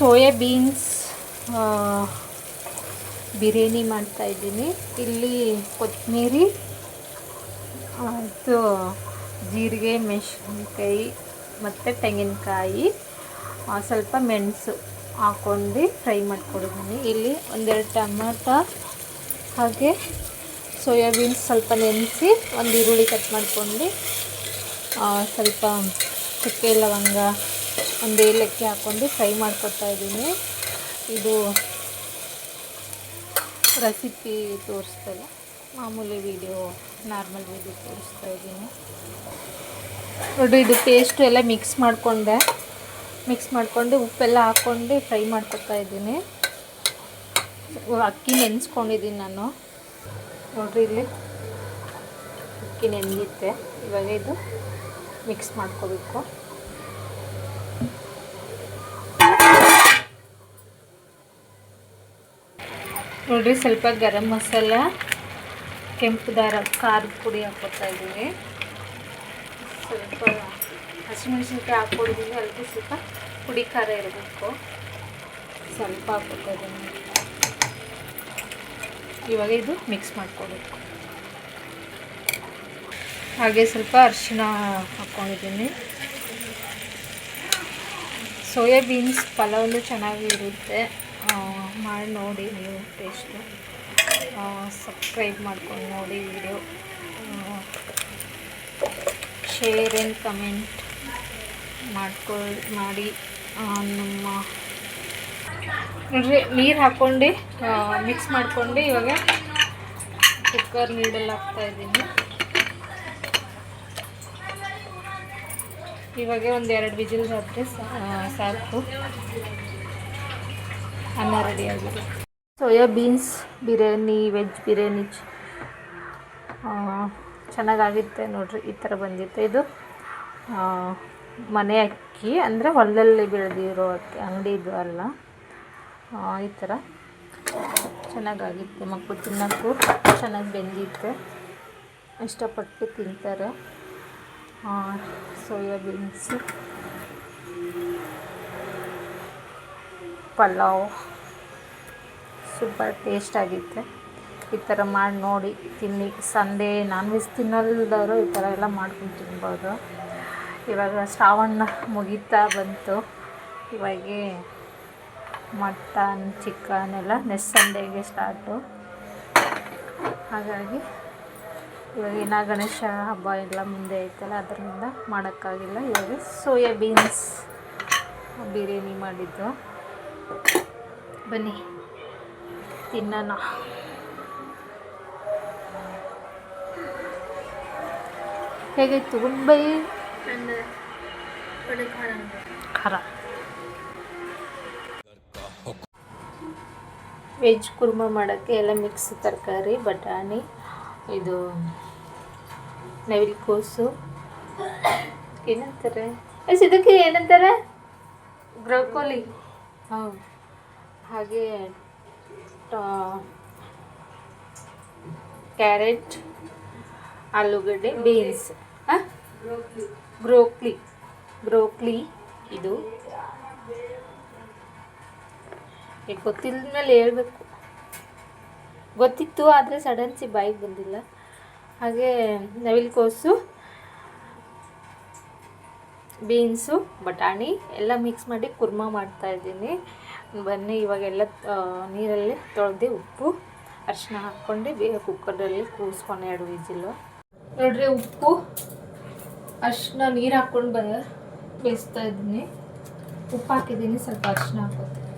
Soya beans biryani ಮಾಡ್ತಾಯಿದ್ದೀನಿ ಇಲ್ಲಿ ಕೊತ್ತಂಬರಿ ಅದು ಜೀರಿಗೆ, ಮೆಣಸಿನ್ಕಾಯಿ ಮತ್ತು ತೆಂಗಿನಕಾಯಿ ಸ್ವಲ್ಪ ಮೆಣಸು ಹಾಕೊಂಡು ಫ್ರೈ ಮಾಡ್ಕೊಂಡಿದ್ದೀನಿ ಇಲ್ಲಿ ಒಂದೆರಡು ಟೊಮಾಟೊ ಹಾಗೆ ಸೋಯಾಬೀನ್ಸ್ ಸ್ವಲ್ಪ ನೆನೆಸಿ ಒಂದು ಈರುಳ್ಳಿ ಕಟ್ ಮಾಡ್ಕೊಂಡು ಸ್ವಲ್ಪ ಚಕ್ಕೆ, ಲವಂಗ ಒಂದು ಏಲಕ್ಕಿ ಹಾಕ್ಕೊಂಡು ಫ್ರೈ ಮಾಡ್ಕೊತಾ ಇದ್ದೀನಿ. ಇದು ರೆಸಿಪಿ ತೋರಿಸ್ತಲ್ಲ ಮಾಮೂಲಿ ವಿಡಿಯೋ, ನಾರ್ಮಲ್ ವಿಡಿಯೋ ತೋರಿಸ್ತಾ ಇದ್ದೀನಿ. ನೋಡಿ ಇದು ಪೇಸ್ಟು ಎಲ್ಲ ಮಿಕ್ಸ್ ಮಾಡಿಕೊಂಡೆ. ಮಿಕ್ಸ್ ಮಾಡಿಕೊಂಡು ಉಪ್ಪೆಲ್ಲ ಹಾಕ್ಕೊಂಡು ಫ್ರೈ ಮಾಡ್ಕೊತಾ ಇದ್ದೀನಿ. ಅಕ್ಕಿ ನೆನೆಸ್ಕೊಂಡಿದ್ದೀನಿ ನಾನು. ನೋಡಿರಿ ಇಲ್ಲಿ. ಅಕ್ಕಿ ನೆನೆಯುತ್ತೆ. ಇವಾಗ ಇದು ಮಿಕ್ಸ್ ಮಾಡ್ಕೋಬೇಕು. ನೋಡಿರಿ ಸ್ವಲ್ಪ ಗರಂ ಮಸಾಲ ಕೆಂಪು ದಾರ ಖಾರದ ಪುಡಿ ಹಾಕೋತಾ ಇದ್ದೀನಿ. ಸ್ವಲ್ಪ ಹಸಿಮೆಣಸಿನ್ಕಾಯಿ ಹಾಕ್ಕೊಂಡಿದ್ದೀನಿ ಅದಕ್ಕೆ ಸ್ವಲ್ಪ ಪುಡಿ ಖಾರ ಇರಬೇಕು. ಸ್ವಲ್ಪ ಹಾಕೋತಾ ಇದ್ದೀನಿ. ಇವಾಗ ಇದು ಮಿಕ್ಸ್ ಮಾಡ್ಕೋಬೇಕು. ಹಾಗೆ ಸ್ವಲ್ಪ ಅರಿಶಿನ ಹಾಕ್ಕೊಂಡಿದ್ದೀನಿ ಸೋಯಾಬೀನ್ಸ್ ಪಲಾವ್ನು ಚೆನ್ನಾಗಿರುತ್ತೆ. ಆ, ಮಾಡಿ ನೋಡಿ ನೀವು ಟೇಸ್ಟು. ಸಬ್ಸ್ಕ್ರೈಬ್ ಮಾಡ್ಕೊಂಡು ನೋಡಿ ವಿಡಿಯೋ ಶೇರ್ ಆ್ಯಂಡ್ ಕಮೆಂಟ್ ಮಾಡ್ಕೊಳ್, ಮಾಡಿ ನಮ್ಮ ನೋಡ್ರಿ ನೀರು ಹಾಕ್ಕೊಂಡು ಮಿಕ್ಸ್ ಮಾಡ್ಕೊಂಡು ಇವಾಗ ಕುಕ್ಕರ್ ನೀಡಲ್ಲಿ ಹಾಕ್ತಾ ಇದ್ದೀನಿ. ಇವಾಗ ಒಂದು ಎರಡು ವಿಜಿಲ್ಸ್ ಆದರೆ ಸಾಕು. ಅನ್ನ ರೆಡಿ ಆಗಿದೆ. Soya beans, biryani veg biryani ಚೆನ್ನಾಗಾಗಿತ್ತೆ ನೋಡ್ರಿ, ಈ ಥರ ಬಂದಿತ್ತು. ಇದು ಮನೆ ಅಕ್ಕಿ, ಅಂದರೆ ಹೊಲದಲ್ಲಿ ಬೆಳೆದಿರೋ ಅಕ್ಕಿ ಅಂಗಡಿದು ಅಲ್ಲ. ಈ ಥರ ಚೆನ್ನಾಗಾಗಿತ್ತು ಮಕ್ಕಳು ತಿನ್ನೋಕ್ಕೂ, ಚೆನ್ನಾಗಿ ಬೆಂದಿತ್ತು. ಇಷ್ಟಪಟ್ಟು ತಿಂತಾರೆ. ಸೋಯಾಬೀನ್ಸ್ ಪಲಾವ್. ಸೂಪರ್ ಟೇಸ್ಟ್ ಆಗಿತ್ತು ಈ ಥರ ಮಾಡಿ ನೋಡಿ, ತಿನ್ನಿ. ಸಂಡೇ ನಾನ್ ವೆಜ್ ತಿನ್ನಲ್ದವರು ಈ ಥರ ಎಲ್ಲ ಮಾಡ್ಕೊಂಡು ತಿನ್ಬೋದು. ಇವಾಗ ಶ್ರಾವಣ ಮುಗೀತಾ ಬಂತು. ಇವಾಗೆ ಮಟನ್ ಚಿಕನ್ ಎಲ್ಲ ನೆಕ್ಸ್ಟ್ ಸಂಡೇಗೆ ಸ್ಟಾರ್ಟು ಹಾಗಾಗಿ ಇವಾಗ ಇನ್ನು ಗಣೇಶ ಹಬ್ಬ ಎಲ್ಲ ಮುಂದೆ ಐತಲ್ಲ, ಅದರಿಂದ ಮಾಡೋಕ್ಕಾಗಿಲ್ಲ. ಇವಾಗ ಸೋಯಾ ಬೀನ್ಸ್ ಬಿರಿಯಾನಿ ಮಾಡಿದ್ದು. ಬನ್ನಿ. ತಿನ್ನೋಣ. ಹೇಗಿತ್ತು ಗುಂಬೈ? ಖಾರ ವೆಜ್ ಕುರ್ಮ ಮಾಡೋಕ್ಕೆ ಎಲ್ಲ ಮಿಕ್ಸ್ ತರಕಾರಿ ಬಟಾಣಿ ಇದು ನವಿಲು ಕೋಸು ಏನಂತಾರೆ? ಎಸ್ ಇದಕ್ಕೆ ಏನಂತಾರೆ? ಬ್ರೋಕೋಲಿ. ಹಾಂ ಹಾಗೆ ಕ್ಯಾರೆಟ್, ಆಲೂಗಡ್ಡೆ, ಬೀನ್ಸ್. ಬ್ರೋಕ್ಲಿ. ಬ್ರೋಕ್ಲಿ ಇದು. ಗೊತ್ತಿಲ್ಲದ ಮೇಲೆ ಹೇಳ್ಬೇಕು. ಗೊತ್ತಿತ್ತು, ಆದರೆ ಸಡನ್ಸಿ ಬಾಯಿಗೆ ಬಂದಿಲ್ಲ. ಹಾಗೆ ನವಿಲು ಕೋಸು ಬೀನ್ಸು, ಬಟಾಣಿ ಎಲ್ಲ ಮಿಕ್ಸ್ ಮಾಡಿ ಕುರ್ಮಾ ಮಾಡ್ತಾ ಇದ್ದೀನಿ. ಬನ್ನಿ, ಇವಾಗೆಲ್ಲ ನೀರಲ್ಲಿ ತೊಳೆದು ಉಪ್ಪು ಅರಿಶಿನ ಹಾಕ್ಕೊಂಡು, ಬೇಗ ಕುಕ್ಕರಲ್ಲಿ ಕೂಸ್ಕೊಂಡು ಎರಡು ವಿಜಿಲ್ಲು ನೋಡ್ರಿ, ಉಪ್ಪು ಅರಿಶಿನ ನೀರು ಹಾಕ್ಕೊಂಡು ಬೇಯಿಸ್ತಾ ಇದ್ದೀನಿ. ಉಪ್ಪು ಹಾಕಿದ್ದೀನಿ, ಸ್ವಲ್ಪ ಅರಿಶಿನ ಹಾಕೋತೀನಿ.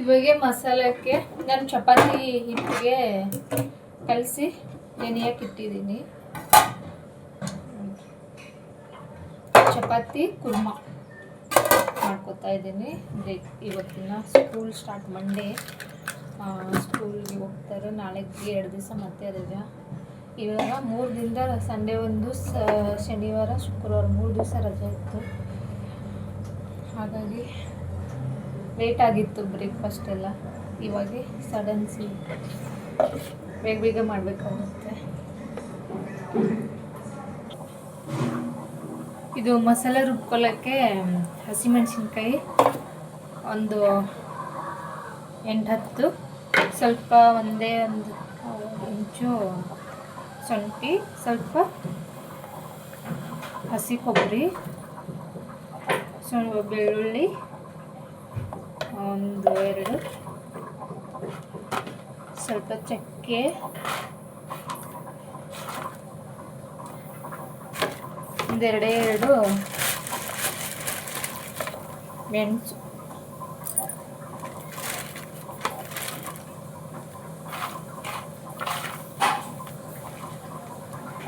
ಇವಾಗೆ ಮಸಾಲಕ್ಕೆ ನಾನು ಚಪಾತಿ ಹಿಟ್ಟಿಗೆ ಕಲಸಿ ನೆನೆಯಕ್ಕೆ ಇಟ್ಟಿದ್ದೀನಿ. ಚಪಾತಿ ಕುರ್ಮ ಮಾಡ್ಕೊತಾ ಇದ್ದೀನಿ. ಇವತ್ತಿನ ಸ್ಕೂಲ್ ಸ್ಟಾರ್ಟ್ ಮಂಡೇ ಸ್ಕೂಲ್ಗೆ ಹೋಗ್ತಾರೆ. ನಾಳೆಗೆ ಎರಡು ದಿವಸ ಮತ್ತೆ ರಜಾ ಇವಾಗ ಮೂರು ದಿನದ ಸಂಡೇ ಒಂದು ಸ, ಶನಿವಾರ, ಶುಕ್ರವಾರ ಮೂರು ದಿವಸ ರಜೆ ಇತ್ತು. ಹಾಗಾಗಿ ಲೇಟ್ ಆಗಿತ್ತು ಬ್ರೇಕ್ಫಾಸ್ಟ್ ಎಲ್ಲ. ಇವಾಗ ಸಡನ್ ಸಿ ಬೇಗ ಬೇಗ ಮಾಡಬೇಕಾಗುತ್ತೆ. ಇದು ಮಸಾಲೆ ರುಬ್ಕೊಳ್ಳೋಕ್ಕೆ ಹಸಿಮೆಣಸಿನ್ಕಾಯಿ ಒಂದು ಎಂಟು ಹತ್ತು ಸ್ವಲ್ಪ ಒಂದೇ ಒಂದು ಇಂಚು ಶುಂಠಿ, ಸ್ವಲ್ಪ ಹಸಿ ಕೊಬ್ಬರಿ ಬೆಳ್ಳುಳ್ಳಿ ಒಂದು ಎರಡು ಸ್ವಲ್ಪ ಚಕ್ಕೆ. ಒಂದೆರಡೇ ಎರಡು. ಮೆಣಸು.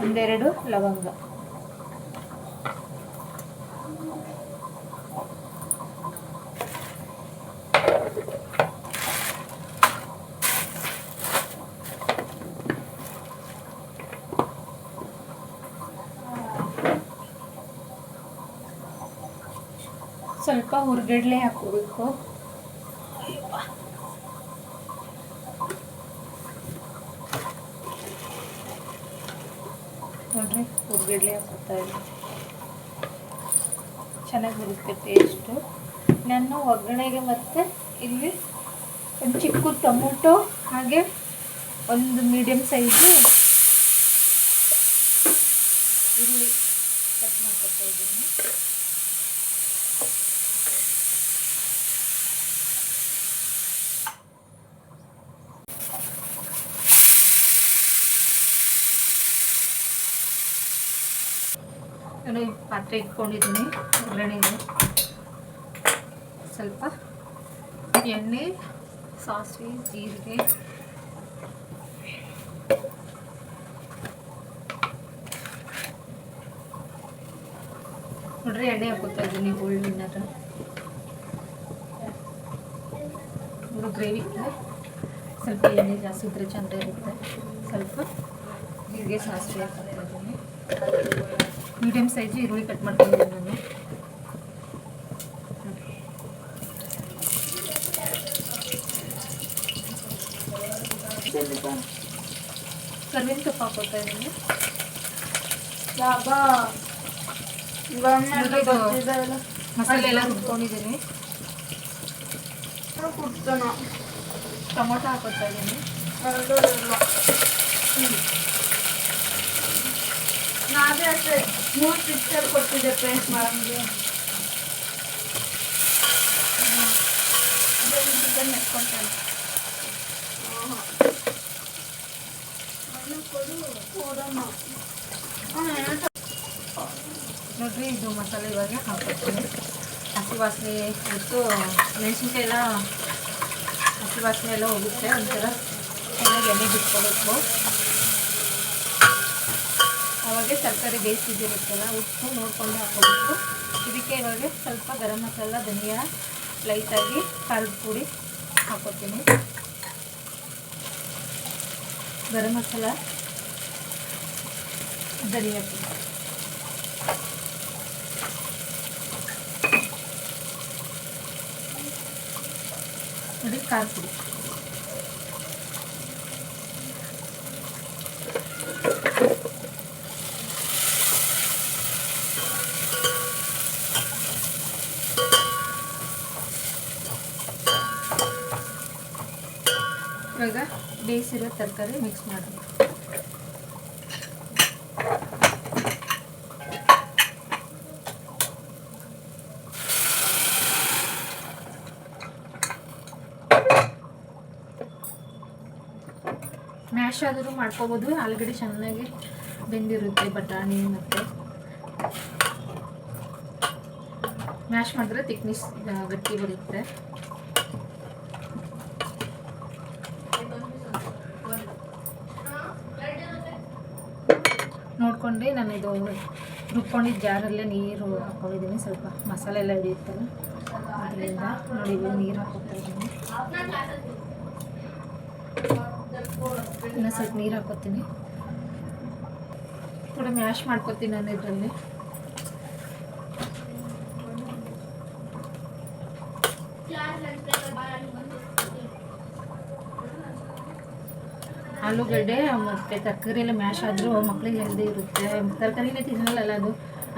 ಒಂದೆರಡು ಲವಂಗ. ಸ್ವಲ್ಪ ಹುರ್ಗಡ್ಲೆ ಹಾಕೋಬೇಕು ನೋಡ್ರಿ ಹುರ್ಗಡ್ಲೆ ಹಾಕೋತಾ ಇದ್ದೀನಿ. ಚೆನ್ನಾಗಿ ಬರುತ್ತೆ ಟೇಸ್ಟು ನಾನು ಒಗ್ಗರಣೆಗೆ ಮತ್ತೆ ಇಲ್ಲಿ ಒಂದು ಚಿಕ್ಕ ಟೊಮೊಟೊ ಹಾಗೆ ಒಂದು ಮೀಡಿಯಮ್ ಸೈಜು ಈರುಳ್ಳಿ ಕಟ್ ಮಾಡ್ಕೊತಾ ಇದ್ದೀನಿ ನಾನು ಪಾತ್ರೆ ಇಟ್ಕೊಂಡಿದ್ದೀನಿ ಒಗ್ಗರಣೆಗೆ ಸ್ವಲ್ಪ ಎಣ್ಣೆ, ಸಾಸಿವೆ, ಜೀರಿಗೆ. ನೋಡ್ರಿ ಎಣ್ಣೆ ಹಾಕೋತಾ ಇದ್ದೀನಿ ಗೋಲ್ಡ್ ಇದು ಗ್ರೇವಿ ಸ್ವಲ್ಪ ಎಣ್ಣೆ ಜಾಸ್ತಿ ಇದ್ರೆ ಚೆಂದ ಇರುತ್ತೆ. ಸ್ವಲ್ಪ ಜೀರಿಗೆ, ಸಾಸಿವೆ ಹಾಕೋತಾ ಇದ್ದೀನಿ. ಮೀಡಿಯಮ್ ಸೈಜು ಈರುಳ್ಳಿ ಕಟ್ ಮಾಡ್ಕೊಂಡಿದ್ದೀನಿ ನಾನು ಕರ್ಬೇವಿನ ಸೊಪ್ಪು ಹಾಕೋತಾ ಇದ್ದೀನಿ ಮಸಾಲೆ ಎಲ್ಲ ರುಬ್ಕೊಂಡಿದ್ದೀನಿ ಟೊಮೊಟೊ ಹಾಕೋತಾ ಇದ್ದೀನಿ ನಾವೇ ಅಷ್ಟೇ ಮೂರು ಪಿಕ್ಚರ್ ಕೊಟ್ಟಿದ್ದೆ ಪೇಂಟ್ ಮಾಡೋಂಗೆ. ಚಿಕನ್ ಕೊಡೋಣ ನೋಡ್ರಿ, ಇದು ಮಸಾಲೆ ಇವಾಗ ಹಾಕ್ಕೊತೀನಿ ಹಸಿ ವಾಸನೆ ಮತ್ತು ಮೆಣಸಿನ್ಕಾಯಿ ಎಲ್ಲ ಹಸಿ ವಾಸನೆ ಎಲ್ಲ ಹೋಗುತ್ತೆ ಒಂಥರ ಚೆನ್ನಾಗಿ ಎಣ್ಣೆ ಬಿಟ್ಕೊಬೇಕು. ಅವಾಗೆ ತರಕಾರಿ ಬೇಯಿಸಿದಿರುತ್ತಲ್ಲ ಉಪ್ಪು ನೋಡ್ಕೊಂಡು ಹಾಕೋಬೇಕು ಇದಕ್ಕೆ ಇವಾಗ ಸ್ವಲ್ಪ ಗರಂ ಮಸಾಲ, ಧನಿಯಾ ಲೈಟಾಗಿ ಖಾರದ ಪುಡಿ ಹಾಕೋತೀನಿ. ಗರಂ ಮಸಾಲ, ಧನಿಯಾ ಪುಡಿ. ನೋಡಿ ಖಾರ ಪುಡಿ. ಇವಾಗ ಬೇಯಿಸಿರೋ ತರಕಾರಿ ಮಿಕ್ಸ್ ಮಾಡಿ ಮ್ಯಾಶ್ ಆದರೂ ಮಾಡ್ಕೋಬೋದು. ಆಲೂಗಡ್ಡೆ ಚೆನ್ನಾಗಿ ಬೆಂದಿರುತ್ತೆ ಬಟಾಣಿ ಮತ್ತು ಮ್ಯಾಶ್ ಮಾಡಿದ್ರೆ ತಿಕ್ನಿಸ್ ಗಟ್ಟಿ ಬರುತ್ತೆ. ನೋಡ್ಕೊಂಡು ನಾನು ಇದು ರುಬ್ಕೊಂಡಿದ್ದ ಜಾರಲ್ಲೇ ನೀರು ಹಾಕೊಂಡಿದ್ದೀನಿ ಸ್ವಲ್ಪ ಮಸಾಲೆ ಎಲ್ಲ ಹಿಡಿಯುತ್ತಲ್ಲ ಅದರಿಂದ ನೋಡಿ ನೀರು ಹಾಕೋತಾ ಇದ್ದೀನಿ. ಇನ್ನು ಸ್ವಲ್ಪ ನೀರು ಹಾಕೋತೀನಿ ಥೋಡೆ ಮ್ಯಾಶ್ ಮಾಡ್ಕೊತೀನಿ ನಾನು ಇದರಲ್ಲಿ. ಆಲೂಗಡ್ಡೆ ಮತ್ತು ತರಕಾರಿ ಎಲ್ಲ ಮ್ಯಾಶ್ ಆದರೂ ಮಕ್ಕಳಿಗೆ ಹೆಲ್ದಿ ಇರುತ್ತೆ. ತರಕಾರಿನೇ ತಿನ್ನಲ್ಲ ಅದು?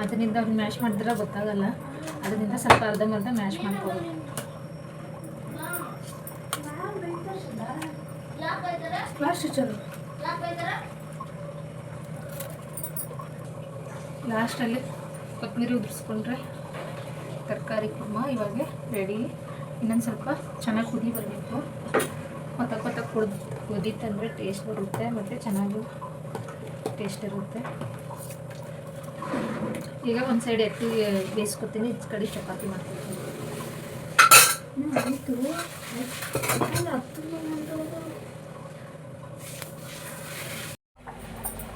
ಅದರಿಂದ ಅವ್ನು ಮ್ಯಾಶ್ ಮಾಡಿದ್ರೆ ಗೊತ್ತಾಗಲ್ಲ. ಅದರಿಂದ ಸ್ವಲ್ಪ ಅರ್ಧಂಬರ್ಧ ಮ್ಯಾಶ್ ಮಾಡ್ಕೋಬೇಕು ಲಾಸ್ಟ್ ಚಲೋ ಲಾಸ್ಟಲ್ಲಿ ಕೊತ್ತಂಬರಿ ಉದುರಿಸ್ಕೊಂಡ್ರೆ ತರಕಾರಿ ಕುರ್ಮ ಇವಾಗ ರೆಡಿ ಇನ್ನೊಂದು ಸ್ವಲ್ಪ ಚೆನ್ನಾಗಿ ಕುದಿ ಬರಬೇಕು. ಕೊತ್ತ ಕೊತ್ತ ಕುಡ್ದು ಕುದೀತಂದರೆ ಟೇಸ್ಟ್ ಬರುತ್ತೆ ಮತ್ತು ಚೆನ್ನಾಗಿ ಟೇಸ್ಟ್ ಇರುತ್ತೆ. ಈಗ ಒಂದು ಸೈಡ್ ಎತ್ತಿ ಬೇಯಿಸ್ಕೊತೀನಿ. ಈ ಕಡೆ ಚಪಾತಿ ಮಾಡ್ಕೊತೀನಿ. ಆಯಿತು.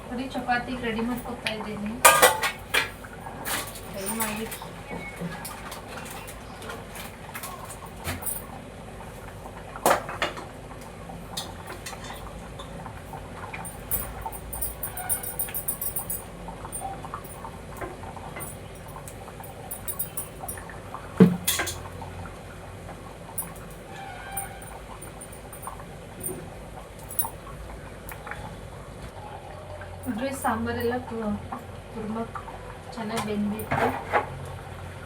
ನೋಡಿ ಚಪಾತಿ ರೆಡಿ ಮಾಡ್ಕೊತಾ ಇದ್ದೀನಿ. ರೆಡಿ ಮಾಡಿ. ನೋಡ್ರಿ ಸಾಂಬಾರೆಲ್ಲ ಕುರ್ಮ ಚೆನ್ನಾಗಿ ಬೆಂದಿತ್ತು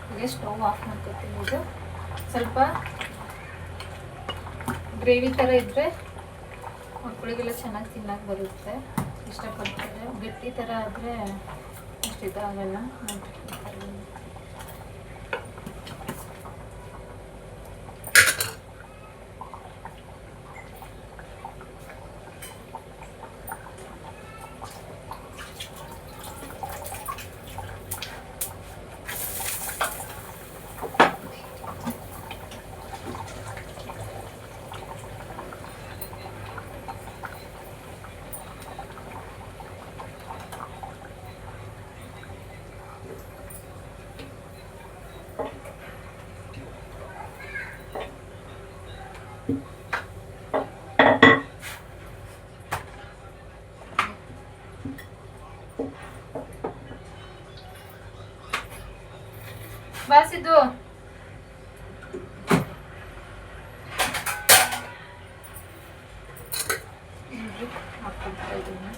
ಹಾಗೆ ಸ್ಟವ್ ಆಫ್ ಮಾಡ್ಕೊತೀನಿ ಇದು. ಸ್ವಲ್ಪ ಗ್ರೇವಿ ಥರ ಇದ್ದರೆ ಮಕ್ಕಳಿಗೆಲ್ಲ ಚೆನ್ನಾಗಿ ತಿನ್ನಕ್ಕೆ ಬರುತ್ತೆ. ಇಷ್ಟಪಡ್ತಾರೆ. ಗಟ್ಟಿ ಥರ ಆದರೆ ಅಷ್ಟು ಇದಾಗಲ್ಲ ನೋಡ್ರಿ ಈ ಥರ ಇದೆ. ಬಾಸಿದ್ದು ನೋಡ್ರಿ, ಹಾಕ್ಕೊಳ್ತಾ ಇದ್ದೀನಿ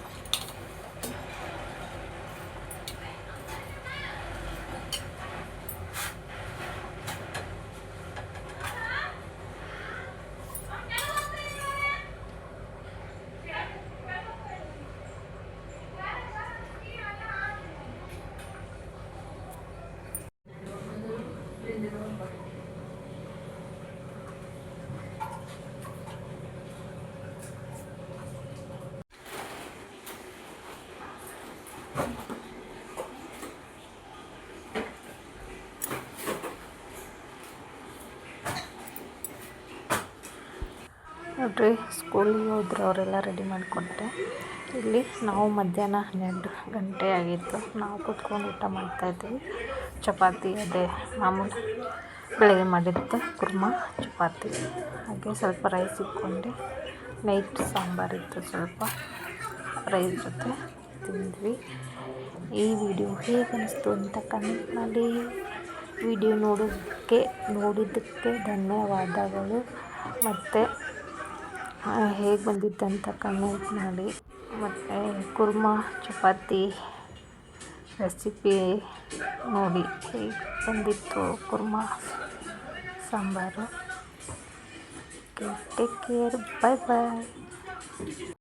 ನೋಡ್ರಿ, ಸ್ಕೂಲಿಗೆ ಹೋದ್ರು ಅವರೆಲ್ಲ ರೆಡಿ ಮಾಡಿಕೊಂಡೆ ಇಲ್ಲಿ ನಾವು ಮಧ್ಯಾಹ್ನ ಹನ್ನೆರಡು ಗಂಟೆ ಆಗಿತ್ತು. ನಾವು ಕುತ್ಕೊಂಡು ಊಟ ಮಾಡ್ತಾಯಿದ್ದೀವಿ ಚಪಾತಿ ಅದೇ ಮಾಮೂಲಿ ಬೆಳಗ್ಗೆ ಮಾಡಿದ್ದು ಕುರ್ಮ, ಚಪಾತಿ. ಹಾಗೆ ಸ್ವಲ್ಪ ರೈಸ್ ಇಟ್ಕೊಂಡು. ನೈಟ್ ಸಾಂಬಾರಿತ್ತು ಸ್ವಲ್ಪ. ರೈಸ್ ಜೊತೆ ತಿಂದ್ವಿ. ಈ ವಿಡಿಯೋ ಹೇಗೆ ಅನಿಸ್ತು ಅಂತ ಕಮೆಂಟ್ ಮಾಡಿ. ವಿಡಿಯೋ ನೋಡೋದಕ್ಕೆ ನೋಡಿದ್ದಕ್ಕೆ ಧನ್ಯವಾದಗಳು. ಮತ್ತು ಹೇಗೆ ಬಂದಿತ್ತಂತ ಕಮೆಂಟ್ ಮಾಡಿ. ಮತ್ತು ಕುರ್ಮಾ, ಚಪಾತಿ ರೆಸಿಪಿ ನೋಡಿ ಹೇಗೆ ಬಂದಿತ್ತು kurma, sambar. Take care bye bye